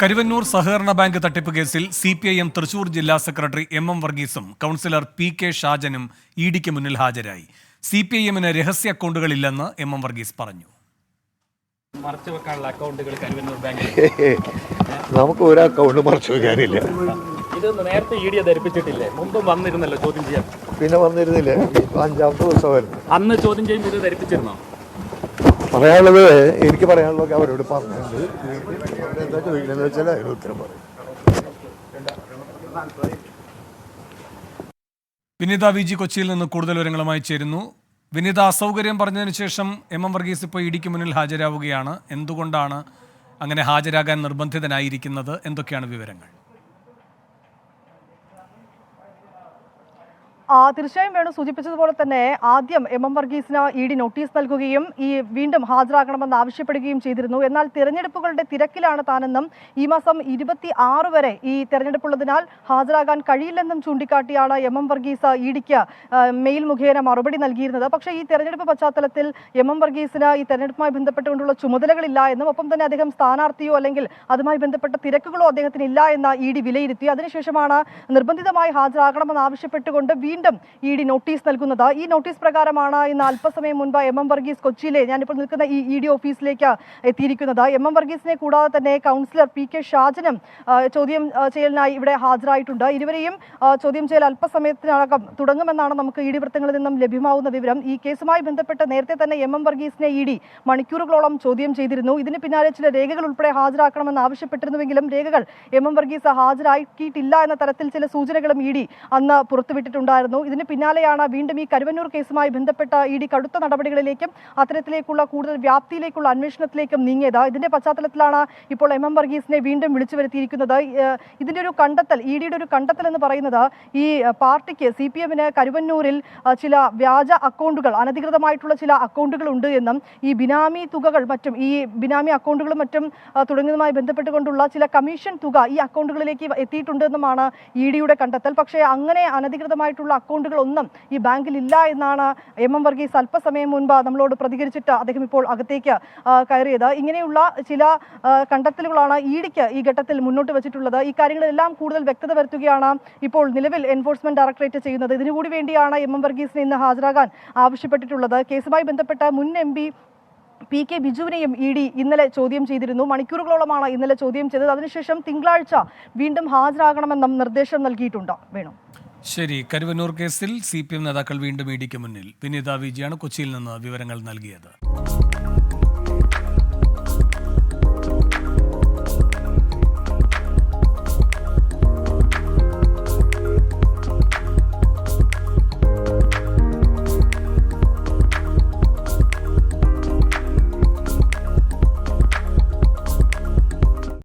കരുവന്നൂർ സഹകരണ ബാങ്ക് തട്ടിപ്പ് കേസിൽ C P I M Thrissur ജില്ലാ സെക്രട്ടറി എം എം വർഗീസും കൗൺസിലർ പി കെ ഷാജനും ഇ ഡിക്ക് മുന്നിൽ ഹാജരായി. സി പി ഐ എമ്മിന് രഹസ്യ അക്കൗണ്ടുകളില്ലെന്ന് എം എം വർഗീസ് പറഞ്ഞു. മറച്ചു വെക്കാനുള്ള അക്കൗണ്ടുകൾ കരുവന്നൂർ ബാങ്കിൽ നമുക്ക് ഒരു അക്കൗണ്ട് മറച്ചു വെക്കാനില്ല. ഇത് നേരത്തെ ഇ ഡി ധരിപ്പിച്ചിട്ടില്ലേ? മുമ്പ് വന്നിരുന്നല്ലോ ചോദ്യം ചെയ്യാൻ. പിന്നെ വന്നിരുന്നില്ല. അഞ്ചാമത്തെ ദിവസമായിരുന്നു അന്ന് ചോദ്യം ചെയ്യുമ്പോൾ ഇത് ധരിപ്പിച്ചിരുന്നോ? പറയാനുള്ളത് എനിക്ക് പറയാനുള്ളത് അവരോട് പറഞ്ഞിട്ടുണ്ട്. എന്താ വി ജി കൊച്ചിയിൽ നിന്ന് കൂടുതൽ വിവരങ്ങളുമായി ചേരുന്നു. വിനിത അസൗകര്യം പറഞ്ഞതിന് ശേഷം എം എം വർഗീസ് ഇപ്പോൾ ഇടിക്ക് മുന്നിൽ ഹാജരാവുകയാണ്. എന്തുകൊണ്ടാണ് അങ്ങനെ ഹാജരാകാൻ നിർബന്ധിതനായിരിക്കുന്നത്? എന്തൊക്കെയാണ് വിവരങ്ങൾ? തീർച്ചയായും വേണു. സൂചിപ്പിച്ചതുപോലെ തന്നെ ആദ്യം എം എം വർഗീസിന് ഇ ഡി നോട്ടീസ് നൽകുകയും ഈ വീണ്ടും ഹാജരാകണമെന്ന് ആവശ്യപ്പെടുകയും ചെയ്തിരുന്നു. എന്നാൽ തിരഞ്ഞെടുപ്പുകളുടെ തിരക്കിലാണ് താനെന്നും ഈ മാസം ഇരുപത്തി ആറ് വരെ ഈ തെരഞ്ഞെടുപ്പുള്ളതിനാൽ ഹാജരാകാൻ കഴിയില്ലെന്നും ചൂണ്ടിക്കാട്ടിയാണ് എം എം വർഗീസ് ഇ ഡിക്ക് മെയിൽ മുഖേന മറുപടി നൽകിയിരുന്നത്. പക്ഷേ ഈ തെരഞ്ഞെടുപ്പ് പശ്ചാത്തലത്തിൽ എം എം വർഗീസിന് ഈ തെരഞ്ഞെടുപ്പുമായി ബന്ധപ്പെട്ടുകൊണ്ടുള്ള ചുമതലകളില്ല എന്നും ഒപ്പം തന്നെ അദ്ദേഹം സ്ഥാനാർത്ഥിയോ അല്ലെങ്കിൽ അതുമായി ബന്ധപ്പെട്ട തിരക്കുകളോ അദ്ദേഹത്തിന് ഇല്ല എന്ന ഇ ഡി വിലയിരുത്തി. അതിനുശേഷമാണ് നിർബന്ധിതമായി ഹാജരാകണമെന്ന് ആവശ്യപ്പെട്ടുകൊണ്ട് വീണ്ടും ഇ ഡി നോട്ടീസ് നൽകുന്നത്. ഈ നോട്ടീസ് പ്രകാരമാണ് ഇന്ന് അല്പസമയം മുൻപ് എം എം വർഗീസ് കൊച്ചിയിലെ ഞാനിപ്പോൾ നിൽക്കുന്ന ഈ ഇ ഡി ഓഫീസിലേക്ക് എത്തിയിരിക്കുന്നത്. എം എം വർഗീസിനെ കൂടാതെ തന്നെ കൗൺസിലർ പി കെ ഷാജനും ചോദ്യം ചെയ്യലിനായി ഇവിടെ ഹാജരായിട്ടുണ്ട്. ഇരുവരെയും ചോദ്യം ചെയ്യൽ അല്പസമയത്തിനകം തുടങ്ങുമെന്നാണ് നമുക്ക് ഇ ഡി വൃത്തങ്ങളിൽ നിന്നും ലഭ്യമാവുന്ന വിവരം. ഈ കേസുമായി ബന്ധപ്പെട്ട് നേരത്തെ തന്നെ എം എം വർഗീസിനെ ഇ ഡി മണിക്കൂറുകളോളം ചോദ്യം ചെയ്തിരുന്നു. ഇതിന് പിന്നാലെ ചില രേഖകൾ ഉൾപ്പെടെ ഹാജരാക്കണമെന്ന് ആവശ്യപ്പെട്ടിരുന്നുവെങ്കിലും രേഖകൾ എം എം വർഗീസ് ഹാജരാക്കിയിട്ടില്ല എന്ന തരത്തിൽ ചില സൂചനകളും ഇ ഡി അന്ന് പുറത്തുവിട്ടിട്ടുണ്ടായിരുന്നു. ഇതിന് പിന്നാലെയാണ് വീണ്ടും ഈ കരുവന്നൂർ കേസുമായി ബന്ധപ്പെട്ട ഇ ഡി കടുത്ത നടപടികളിലേക്കും അത്തരത്തിലേക്കുള്ള കൂടുതൽ വ്യാപ്തിയിലേക്കുള്ള അന്വേഷണത്തിലേക്കും നീങ്ങിയത്. ഇതിന്റെ പശ്ചാത്തലത്തിലാണ് ഇപ്പോൾ എം എം വർഗീസിനെ വീണ്ടും വിളിച്ചു വരുത്തിയിരിക്കുന്നത്. ഇതിന്റെ ഒരു കണ്ടെത്തൽ ഇ ഡിയുടെ ഒരു കണ്ടെത്തൽ എന്ന് പറയുന്നത് ഈ പാർട്ടിക്ക് സി പി എമ്മിന് കരുവന്നൂരിൽ ചില വ്യാജ അക്കൗണ്ടുകൾ അനധികൃതമായിട്ടുള്ള ചില അക്കൗണ്ടുകൾ ഉണ്ട് എന്നും ഈ ബിനാമി തുകകൾ മറ്റും ഈ ബിനാമി അക്കൗണ്ടുകളും മറ്റും തുടങ്ങിയതുമായി ബന്ധപ്പെട്ടുകൊണ്ടുള്ള ചില കമ്മീഷൻ തുക ഈ അക്കൗണ്ടുകളിലേക്ക് എത്തിയിട്ടുണ്ടെന്നുമാണ് ഇ ഡിയുടെ കണ്ടെത്തൽ. പക്ഷേ അങ്ങനെ അനധികൃതമായിട്ടുള്ള അക്കൗണ്ടുകൾ ഒന്നും ഈ ബാങ്കിൽ ഇല്ല എന്നാണ് എം എം വർഗീസ് അല്പസമയം മുൻപ് നമ്മളോട് പ്രതികരിച്ചിട്ട് അദ്ദേഹം ഇപ്പോൾ അകത്തേക്ക് കയറിയത്. ഇങ്ങനെയുള്ള ചില കണ്ടെത്തലുകളാണ് ഇ ഡിക്ക് ഈ ഘട്ടത്തിൽ മുന്നോട്ട് വെച്ചിട്ടുള്ളത്. ഈ കാര്യങ്ങളെല്ലാം കൂടുതൽ വ്യക്തത വരുത്തുകയാണ് ഇപ്പോൾ നിലവിൽ എൻഫോഴ്സ്മെന്റ് ഡയറക്ടറേറ്റ് ചെയ്യുന്നത്. ഇതിനുകൂടി വേണ്ടിയാണ് എം എം വർഗീസിനെ ഇന്ന് ഹാജരാകാൻ ആവശ്യപ്പെട്ടിട്ടുള്ളത്. കേസുമായി ബന്ധപ്പെട്ട മുൻ എം പി പി കെ ബിജുവിനെയും ഇ ഡി ഇന്നലെ ചോദ്യം ചെയ്തിരുന്നു. മണിക്കൂറുകളോളമാണ് ഇന്നലെ ചോദ്യം ചെയ്തത്. അതിനുശേഷം തിങ്കളാഴ്ച വീണ്ടും ഹാജരാകണമെന്നും നിർദ്ദേശം നൽകിയിട്ടുണ്ട്. വേണു. ശരി കരുവന്നൂർ കേസിൽ സി പി എം നേതാക്കൾ വീണ്ടും ഇടിക്ക് മുന്നിൽ. വിനിത വിജയാണ് കൊച്ചിയിൽ നിന്ന് വിവരങ്ങൾ നൽകിയത്.